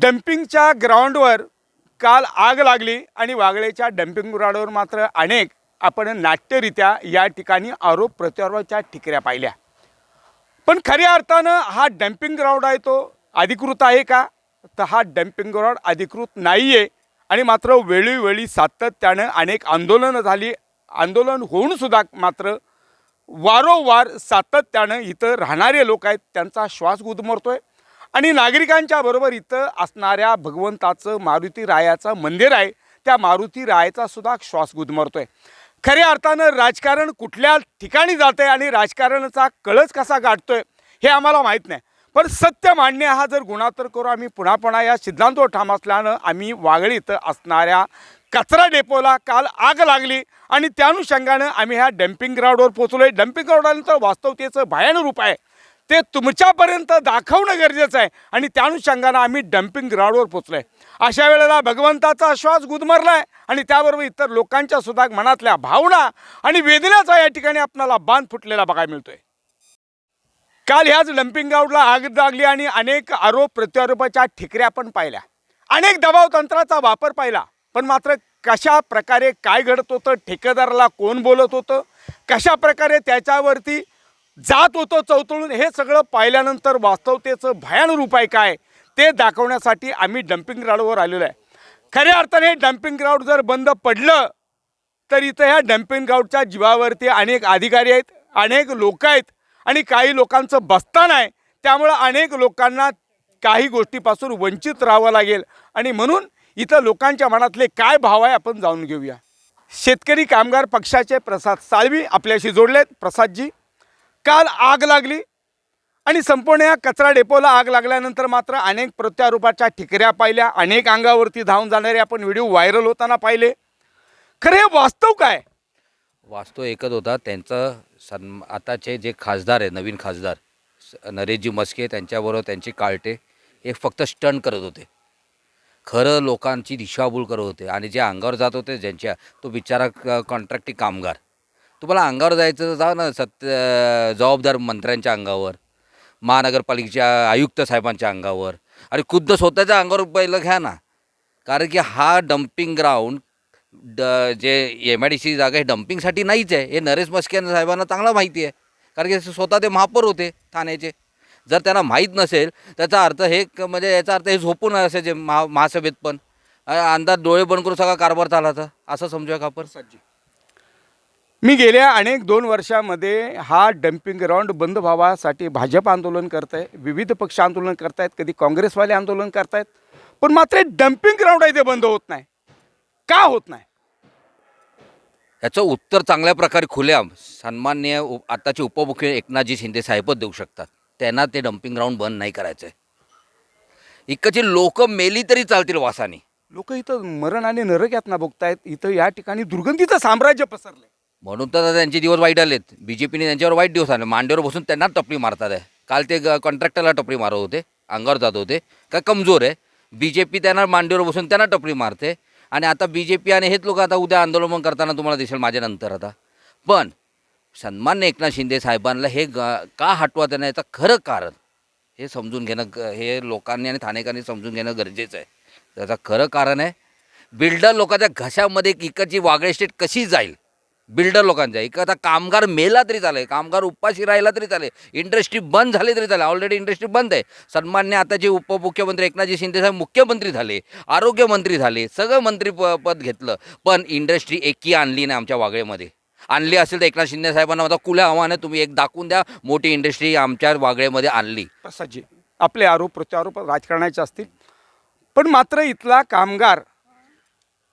डम्पिंगच्या ग्राउंडवर काल आग लागली आणि वागळेच्या डम्पिंग ग्राउंडवर मात्र अनेक आपण नाट्यरित्या या ठिकाणी आरोप प्रत्यारोपाच्या ठिकऱ्या पाहिल्या. पण खऱ्या अर्थानं हा डम्पिंग ग्राउंड आहे तो अधिकृत आहे का? तर हा डम्पिंग ग्राउंड अधिकृत नाही आहे आणि मात्र वेळोवेळी सातत्यानं अनेक आंदोलनं झाली. आंदोलन होऊन सुद्धा मात्र वारंवार सातत्यानं इथं राहणारे लोक आहेत त्यांचा श्वास गुदमरतो आहे आणि नागरिकांच्या बरोबर इथं असणाऱ्या भगवंताचं मारुती रायाचं मंदिर आहे. त्या मारुती रायाचा सुद्धा श्वास गुदमरतोय. खऱ्या अर्थानं राजकारण कुठल्या ठिकाणी जातंय आणि राजकारणाचा कळस कसा गाठतोय हे आम्हाला माहीत नाही. पण सत्य मांडणे हा जर गुन्हा तर करू आम्ही पुन्हा पुन्हा या सिद्धांतवर ठाम असल्यानं आम्ही वागळीत असणाऱ्या कचरा डेपोला काल आग लागली आणि त्या अनुषंगानं आम्ही ह्या डम्पिंग ग्राउंडवर पोचलो आहे डम्पिंग ग्राउंडानंतर वास्तवतेचं भयान रूप आहे. ते तुमच्यापर्यंत दाखवणं गरजेचं आहे. आणि त्या अनुषंगानं आम्ही डम्पिंग ग्राउंडवर पोचलो आहे अशा वेळेला भगवंताचा श्वास गुदमरला आहे आणि त्याबरोबर इतर लोकांच्या सुद्धा मनातल्या भावना आणि वेदनेचा या ठिकाणी आपणाला बांध फुटलेला बघायला मिळतोय. काल ह्याच डम्पिंग ग्राउंडला आग लागली आणि अनेक आरोप प्रत्यारोपाच्या ठिकऱ्या पण पाहिल्या. अनेक दबाव तंत्राचा वापर पाहिला. पण मात्र कशा प्रकारे काय घडत होतं ठेकेदाराला कोण बोलत होतं कशा प्रकारे त्याच्यावरती जात होतं चौतळून. हे सगळं पाहिल्यानंतर वास्तवतेचं भयानक रूप आहे काय? ते दाखवण्यासाठी आम्ही डम्पिंग ग्राउंडवर आलेलो आहे. खऱ्या अर्थाने हे डम्पिंग ग्राउंड जर बंद पडलं तर इथं ह्या डम्पिंग ग्राउंडच्या जीवावरती अनेक अधिकारी आहेत अनेक लोक आहेत आणि काही लोकांचं बस्तान आहे. त्यामुळं अनेक लोकांना काही गोष्टीपासून वंचित राहावं लागेल. आणि म्हणून इथं लोकांच्या मनातले काय भाव आहे आपण जाणून घेऊया. शेतकरी कामगार पक्षाचे प्रसाद साळवी आपल्याशी जोडलेत. प्रसादजी काल आग लागली आणि संपूर्ण या कचरा डेपोला आग लागल्यानंतर मात्र अनेक प्रत्यारोपाच्या ठिकऱ्या पाहिल्या अनेक अंगावरती धावून जाणारे आपण व्हिडिओ व्हायरल होताना पाहिले. खरं हे वास्तव काय? वास्तव एकच होता त्यांचं सन आताचे जे खासदार आहे नवीन खासदार स- नरेशजी मस्के त्यांच्याबरोबर त्यांचे काळटे हे फक्त स्टंट करत होते. खरं लोकांची दिशाभूल करत होते आणि जे अंगावर जात होते ज्यांच्या तो बिचारा कॉन्ट्रॅक्टी कामगार. तुम्हाला अंगावर जायचं जा ना सत्य जबाबदार मंत्र्यांच्या अंगावर महानगरपालिकेच्या आयुक्त साहेबांच्या अंगावर. आणि खुद्द स्वतःच्या अंगावर पहिलं घ्या ना. कारण की हा डम्पिंग ग्राउंड ड जे एम आय डी सी जागा हे डम्पिंगसाठी नाहीच आहे. हे नरेश मस्के साहेबांना चांगला माहिती आहे. कारण की स्वतः ते महापौर होते ठाण्याचे. जर त्यांना माहीत नसेल त्याचा अर्थ हे क- म्हणजे याचा अर्थ हे झोपून असायचे महा महासभेत पण अंदाज डोळे बंद करून सगळा कारभार चालायचा. असं समजूया का आपण? मी गेल्या अनेक दोन वर्षामध्ये हा डम्पिंग ग्राउंड बंद व्हावासाठी भाजप आंदोलन करत आहे विविध पक्ष आंदोलन करतायत कधी काँग्रेसवाले आंदोलन करतायत. पण मात्र डम्पिंग ग्राउंड आहे ते बंद होत नाही. का होत नाही? याचं उत्तर चांगल्या प्रकारे खुल्या सन्मान्य उ- आताचे उपमुख्य एकनाथजी शिंदे साहेबच देऊ शकतात. त्यांना ते डम्पिंग ग्राउंड बंद नाही करायचं आहे इकडची लोक मेली तरी चालतील वासाने. लोक इथं मरण आणि नरक यातना बघतायत इथं या ठिकाणी दुर्गंधीचं साम्राज्य पसरलंय. म्हणून तर त्यांचे दिवस वाईट आलेत. बी जे पीने त्यांच्यावर वाईट दिवस आले मांडीवर बसून त्यांना टपरी मारतात आहे. काल ते कॉन्ट्रॅक्टरला टपरी मारत होते. अंगावर जात होते. का कमजोर आहे. बी जे पी त्यांना मांडीवर बसून त्यांना टपरी मारते. आणि आता बी जे पी आणि हेच लोक आता उद्या आंदोलन करताना तुम्हाला दिसेल माझ्या नंतर आता. पण सन्मान्य एकनाथ शिंदे साहेबांना हे ग का हटवा त्यांना याचं खरं कारण हे समजून घेणं हे लोकांनी आणि ठाणेकरांनी समजून घेणं गरजेचं आहे. त्याचं खरं कारण आहे बिल्डर लोकांच्या घशामध्ये इकडची वागळे स्टेट कशी जाईल? बिल्डर लोकांच्या. एखादा कामगार मेला तरी चालेल कामगार उपाशी राहिला तरी चालेल इंडस्ट्री बंद झाली तरी चालेल ऑलरेडी इंडस्ट्री बंद आहे. सन्मान्य आता जे उपमुख्यमंत्री एकनाथजी शिंदे साहेब मुख्यमंत्री झाले आरोग्यमंत्री झाले सगळं मंत्री प पद घेतलं पण इंडस्ट्री एकी आणली नाही आमच्या वागळेमध्ये. आणली असेल तर एकनाथ शिंदे साहेबांना माझा खुल्या आव्हानं तुम्ही एक दाखवून द्या मोठी इंडस्ट्री आमच्या वागळेमध्ये आणली. प्रसादजी आपले आरोप प्रत्यारोप राजकारणाचे असतील पण मात्र इथला कामगार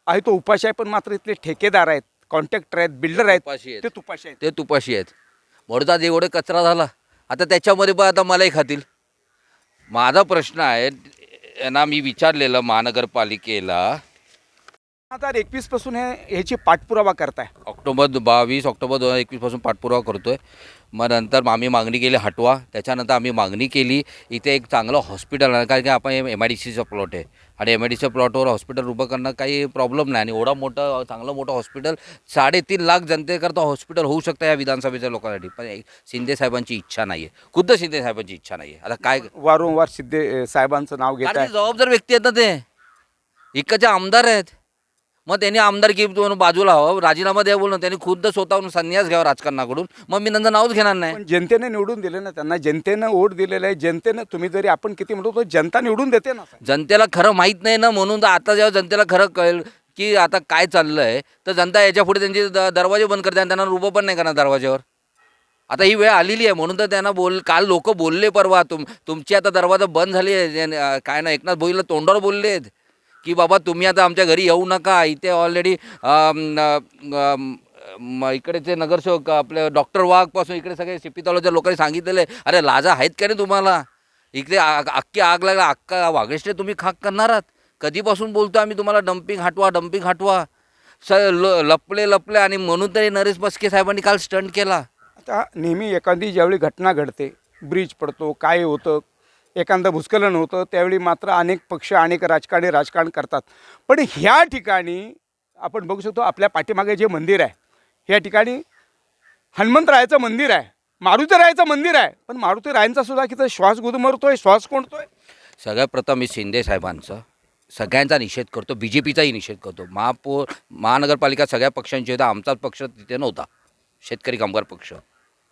आहे तो उपाशी आहे पण मात्र इथले ठेकेदार आहेत. कॉन्ट्रॅक्टर आहेत बिल्डर आहेत. ते तुपाशी आहेत. ते तुपाशी आहेत. आज एवढे कचरा झाला. आता त्याच्यामध्ये पण आता मलाही खातील. माझा प्रश्न आहे यांना मी विचारलेलं महानगरपालिकेला. आता एकवीसपासून हे ह्याची पाठपुरावा करताय. ऑक्टोबर बावीस ऑक्टोबर दोन हजार एकवीसपासून पाठपुरावा करतो आहे मग नंतर आम्ही मागणी केली हटवा. त्याच्यानंतर आम्ही मागणी केली इथे एक चांगलं हॉस्पिटल आहे. कारण की आपण एम आय डी सीचं प्लॉट आहे. आणि एम आय डी सीच्या प्लॉटवर हॉस्पिटल उभं करणं काही प्रॉब्लेम नाही. आणि एवढं मोठं चांगलं मोठं हॉस्पिटल साडेतीन लाख जनतेकरता हॉस्पिटल होऊ शकतं या विधानसभेच्या लोकांसाठी. पण शिंदे साहेबांची इच्छा नाही आहे खुद्द शिंदे साहेबांची इच्छा नाही आहे आता काय वारंवार सिद्धे साहेबांचं नाव घेत जबाबदार व्यक्ती आहेत ना ते. इकडचे आमदार आहेत. मग त्यांनी आमदारकी बाजूला हवं राजीनामा द्या बोलून त्यांनी खुद्द स्वतःहून संन्यास घ्यावा राजकारणाकडून. मग मी नंतर नावच घेणार नाही. जनतेने निवडून दिले ना त्यांना जनतेनं वोट दिलेलं आहे जनतेनं तुम्ही जरी आपण किती म्हणतो जनता निवडून देते ना. जनतेला खरं माहीत नाही ना म्हणून तर आता जेव्हा जनतेला खरं कळेल की आता काय चाललं आहे तर जनता याच्यापुढे त्यांचे दरवाजे बंद करते आणि त्यांना उभं पण नाही करणार दरवाज्यावर. आता ही वेळ आलेली आहे म्हणून तर त्यांना बोल काल लोक बोलले परवा तुम तुमची आता दरवाजा बंद झाली आहे काय ना एकनाथ भोईला तोंडावर बोलले आहेत. की बाबा तुम्ही आता आमच्या घरी येऊ नका. इथे ऑलरेडी इकडेचे नगरसेवक आपले डॉक्टर वाघपासून इकडे सगळे सिपी लोकांनी सांगितलेले अरे लाजा आहेत का रे तुम्हाला? इकडे आ- अख्खी आग लागला अख्खा वाघेशने तुम्ही खाक करणार आहात? कधीपासून बोलतो आम्ही तुम्हाला डम्पिंग हटवा डम्पिंग हटवा. स ल लपले लपले आणि म्हणून तरी नरेश बसके साहेबांनी काल स्टंट केला. आता नेहमी एखादी ज्यावेळी घटना घडते ब्रिज पडतो काय होतं एखादं भूस्खलन होतं त्यावेळी मात्र अनेक पक्ष अनेक राजकारणी राजकारण करतात. पण ह्या ठिकाणी आपण बघू शकतो आपल्या पाठीमागे जे मंदिर आहे ह्या ठिकाणी हनुमंतरायाचं मंदिर आहे मारुतीरायाचं मंदिर आहे पण मारुतीरायांचा सुद्धा किती श्वास गुदमरतोय श्वास कोणतोय सगळ्यात प्रथम मी शिंदे साहेबांचं सगळ्यांचा निषेध करतो बी जे पीचाही निषेध करतो. महापौर महानगरपालिका सगळ्या पक्षांची होता आमचाच पक्ष तिथे नव्हता शेतकरी कामगार पक्ष.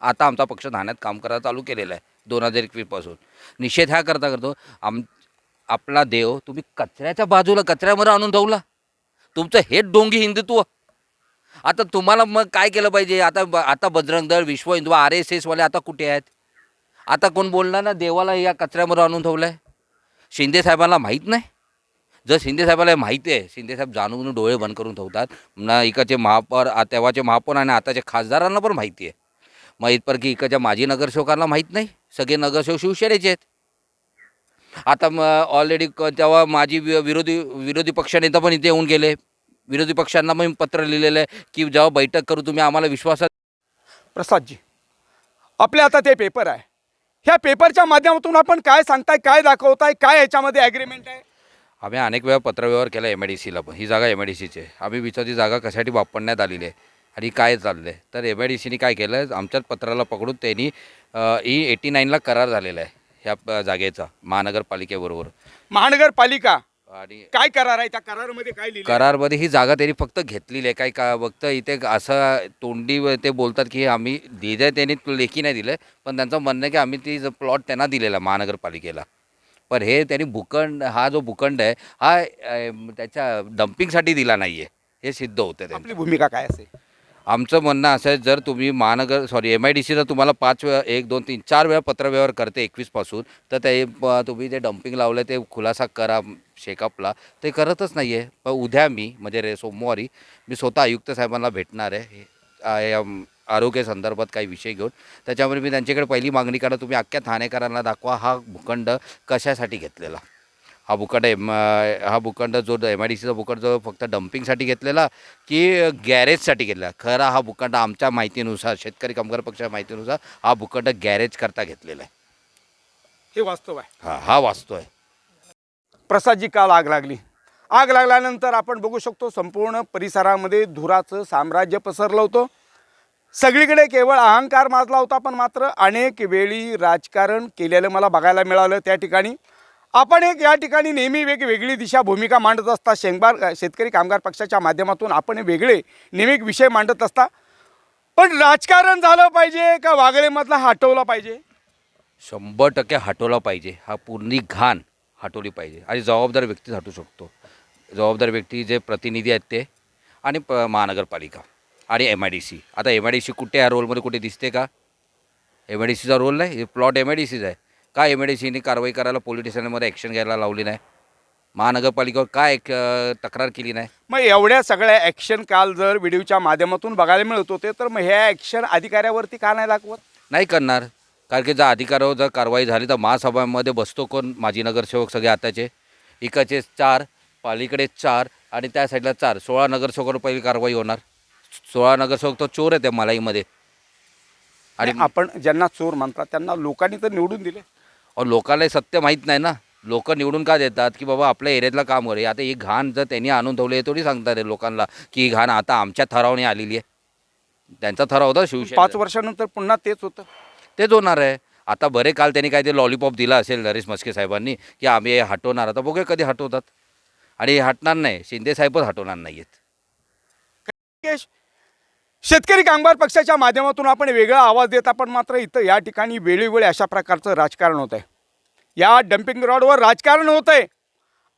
आता आमचा पक्ष ठाण्यात काम करायला चालू केलेला आहे दोन हजार एकवीसपासून निषेध ह्या करता करतो आम आपला देव तुम्ही कचऱ्याच्या बाजूला कचऱ्यामध्ये आणून ठेवला तुमचं हेच डोंगी हिंदुत्व. आता तुम्हाला मग काय केलं पाहिजे? आता ब- आता बजरंग दल विश्व हिंदू आर एस एसवाले आता कुठे आहेत? आता कोण बोलणार ना देवाला या कचऱ्यामध्ये आणून ठेवलं आहे शिंदे साहेबांना माहीत नाही? जर शिंदे साहेबाला माहिती आहे शिंदे साहेब जाणून डोळे बंद करून ठेवतात. ना इकडचे महापौर तेव्हाचे महापौर आणि आताच्या खासदारांना पण माहिती आहे. मग इथपर की इकडच्या माजी नगरसेवकांना माहीत नाही. सगळे नगरसेवक शिवसेनेचे आहेत. आता मग ऑलरेडी तेव्हा माझी विरोधी विरोधी पक्षनेता पण इथे येऊन गेले. विरोधी पक्षांना पण पत्र लिहिलेलं आहे की जेव्हा बैठक करू तुम्ही आम्हाला विश्वासात प्रसादजी आपले आता ते पेपर आहे. ह्या पेपरच्या माध्यमातून आपण काय सांगताय काय दाखवताय काय ह्याच्यामध्ये ॲग्रीमेंट आहे? आम्ही अनेक वेळा पत्रव्यवहार केला एम आय डी सीला पण. ही जागा एम आय डी सीची आहे. आम्ही विचारची जागा कशासाठी वापरण्यात आलेली आहे. आणि काय चाललं आहे तर एम आय डी सीने काय केलं आमच्याच पत्राला पकडून त्यांनी ई एटी नाईनला करार झालेला आहे ह्या जागेचा महानगरपालिकेबरोबर. महानगरपालिका? आणि काय करार आहे? त्या करारामध्ये काय लिहिलं करारमध्ये ही जागा त्यांनी फक्त घेतलेली आहे. काय का फक्त इथे असं तोंडी ते बोलतात की आम्ही दिलं त्यांनी लेखी नाही दिलं पण त्यांचं म्हणणं आहे की आम्ही ती प्लॉट त्यांना दिलेला महानगरपालिकेला. पण हे त्यांनी भूखंड हा जो भूखंड आहे हा त्याच्या डम्पिंगसाठी दिला नाही आहे हे सिद्ध होतं आपली भूमिका काय असेल? आमचं म्हणणं असं आहे जर तुम्ही महानगर सॉरी एम आय डी सीला तुम्हाला पाच वेळा एक दोन तीन चार वेळा पत्रव्यवहार करते एकवीसपासून तर ते तुम्ही जे डम्पिंग लावलं ते खुलासा करा शेकअपला ते करतच नाही आहे पण उद्या मी म्हणजे रे सोमवारी मी स्वतः आयुक्त साहेबांना भेटणार आहे. आरोग्य संदर्भात काही विषय घेऊन. त्याच्यामुळे मी त्यांच्याकडे पहिली मागणी करा तुम्ही अख्ख्या ठाणेकरांना दाखवा हा भूखंड कशासाठी घेतलेला. हा भूखंड एम हा भूखंड जो एम आय डी सीचा भूखंड जो फक्त डम्पिंगसाठी घेतलेला की गॅरेजसाठी घेतलेला? खरा हा भूखंड आमच्या माहितीनुसार शेतकरी कामगार पक्षाच्या माहितीनुसार हा भूखंड गॅरेज करता घेतलेला आहे. हे वास्तव आहे. हा हा वाचतो आहे. प्रसादजी काल आग लागली? आग लागल्यानंतर आपण बघू शकतो संपूर्ण परिसरामध्ये धुराचं साम्राज्य पसरलं होतं. सगळीकडे केवळ अहंकार माजला होता पण मात्र अनेक वेळी राजकारण केलेलं मला बघायला मिळालं त्या ठिकाणी. आपण एक या ठिकाणी नेहमी वेगवेगळी दिशा भूमिका मांडत असता. शेंगबार शेतकरी कामगार पक्षाच्या माध्यमातून आपण वेगळे नेहमी विषय मांडत असता. पण राजकारण झालं पाहिजे का वागळेमधला हटवला पाहिजे? शंभर टक्के हटवला पाहिजे. हा पूर्ण घाण हटवली पाहिजे. आणि जबाबदार व्यक्तीच हटू शकतो. जबाबदार व्यक्ती जे प्रतिनिधी आहेत ते आणि प महानगरपालिका आणि एम आय डी सी आता एम आय डी सी कुठे या रोलमध्ये कुठे दिसते का? एम आय डी सीचा रोल नाही प्लॉट एम आय डी सीचा आहे. का एम डी सीने कारवाई करायला पोलीस स्टेशनमध्ये ॲक्शन घ्यायला लावली नाही? महानगरपालिकेवर काय एक, अं, तक्रार केली नाही? मग एवढ्या सगळ्या ॲक्शन काल जर व्हिडिओच्या माध्यमातून बघायला मिळत होते तर मग ह्या ॲक्शन अधिकाऱ्यावरती का नाही दाखवत नाही करणार. कारण की जर अधिकारावर जर कारवाई झाली तर महासभामध्ये बसतो कोण? माजी नगरसेवक सगळे आताचे. इकडचे चार पालीकडे चार आणि त्या साईडला चार. सोळा नगरसेवकावर पहिली कारवाई होणार. सोळा नगरसेवक तो चोर आहे त्या मलाईमध्ये. आणि आणि आपण ज्यांना चोर म्हणतात त्यांना लोकांनी तर निवडून दिले. लोकांना सत्य माहीत नाही ना. लोक निवडून का देतात? की बाबा आपल्या एरियातलं काम करे. आता ही घाण जर त्यांनी आणून ठेवली आहे थोडी सांगतात लोकांना की ही घाण आता आमच्या ठरावने आलेली आहे. त्यांचा ठराव होता शिवसेना पाच वर्षानंतर पुन्हा तेच होतं. तेच होणार आहे. आता बरे काल त्यांनी काय ते लॉलीपॉप दिला असेल नरेश मस्के साहेबांनी की आम्ही हे हटवणार. आता बघूया कधी हटवतात. आणि हे हटणार नाही. शिंदे साहेबच हटवणार नाही आहेत शेतकरी कामगार पक्षाच्या माध्यमातून आपण वेगळा आवाज देता पण मात्र इथं या ठिकाणी वेळोवेळी अशा प्रकारचं राजकारण होत आहे या डम्पिंग ग्राउंडवर राजकारण होत आहे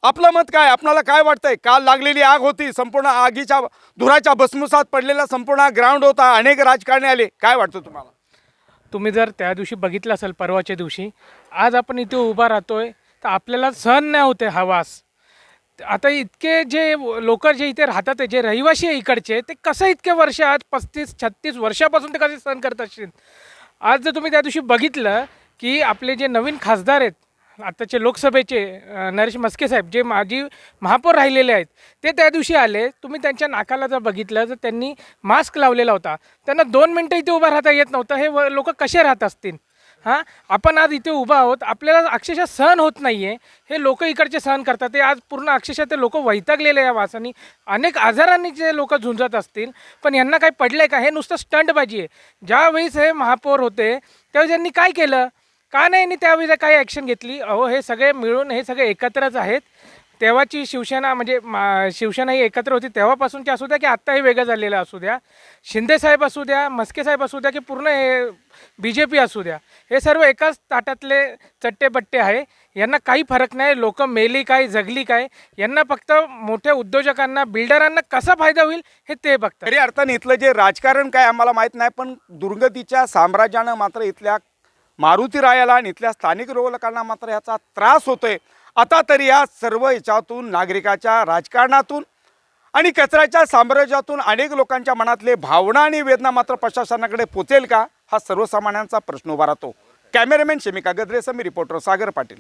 आपलं मत काय? आपणाला काय वाटतंय? काल लागलेली आग होती. संपूर्ण आगीच्या धुराच्या भस्मसात पडलेला संपूर्ण ग्राउंड होता. अनेक राजकारणी आले. काय वाटतं तुम्हाला? तुम्ही जर त्या दिवशी बघितलं असेल परवाच्या दिवशी आज आपण इथे उभा राहतोय तर आपल्याला सहन नाही होते हा वास. आता इतके जे लोक जे इथे राहतात जे रहिवासी आहे इकडचे ते कसं इतके वर्ष आज पस्तीस छत्तीस वर्षापासून ते कसे सहन करत असतील? आज जर तुम्ही त्या दिवशी बघितलं की आपले जे नवीन खासदार आहेत आताचे लोकसभेचे नरेश मस्के साहेब जे माजी महापौर राहिलेले आहेत ते त्या दिवशी आले तुम्ही त्यांच्या नाकाला जर बघितलं तर त्यांनी मास्क लावलेला होता त्यांना दोन मिनटं इथे उभं राहता येत नव्हतं हे लोक कसे राहत असतील? हां? आपण आज इथे उभा आहोत. आपल्याला अक्षरशः सहन होत नाही आहे हे लोक इकडचे सहन करतात. ते आज पूर्ण अक्षरशः ते लोक वैतागलेले या वासानी. अनेक आजारांनी जे लोक झुंजत असतील पण यांना काही पडलं आहे का? हे नुसतं स्टंटबाजी आहे. ज्यावेळेस हे महापौर होते त्यावेळेस यांनी काय केलं? का नाही यांनी त्यावेळेस काही ॲक्शन घेतली? अहो हे सगळे मिळून हे सगळे एकत्रच आहेत. तेव्हाची शिवसेना म्हणजे मा- शिवसेना ही एकत्र होती तेव्हापासूनची असू द्या की आत्ताही वेगळं झालेलं असू द्या. शिंदेसाहेब असू द्या मस्के साहेब असू द्या की पूर्ण हे बी जे पी असू द्या हे सर्व एकाच ताटातले चट्टेबट्टे आहे. यांना काही फरक नाही लोक मेली काय जगली काय यांना फक्त मोठ्या उद्योजकांना बिल्डरांना कसा फायदा होईल हे ते बघतात. तरी अर्थाने इथलं जे राजकारण काय आम्हाला माहीत नाही पण दुर्गतीच्या साम्राज्यानं मात्र इथल्या मारुती रायाला आणि इथल्या स्थानिक लोकांना मात्र याचा त्रास होतोय. आता तरी या सर्व याच्यातून नागरिकाच्या राजकारणातून आणि कचऱ्याच्या साम्राज्यातून अनेक लोकांच्या मनातले भावना आणि वेदना मात्र प्रशासनाकडे पोचेल का? हा सर्वसामान्यांचा प्रश्न उभा राहतो. Cameraman Shamika Gadre reporter Sagar Patil.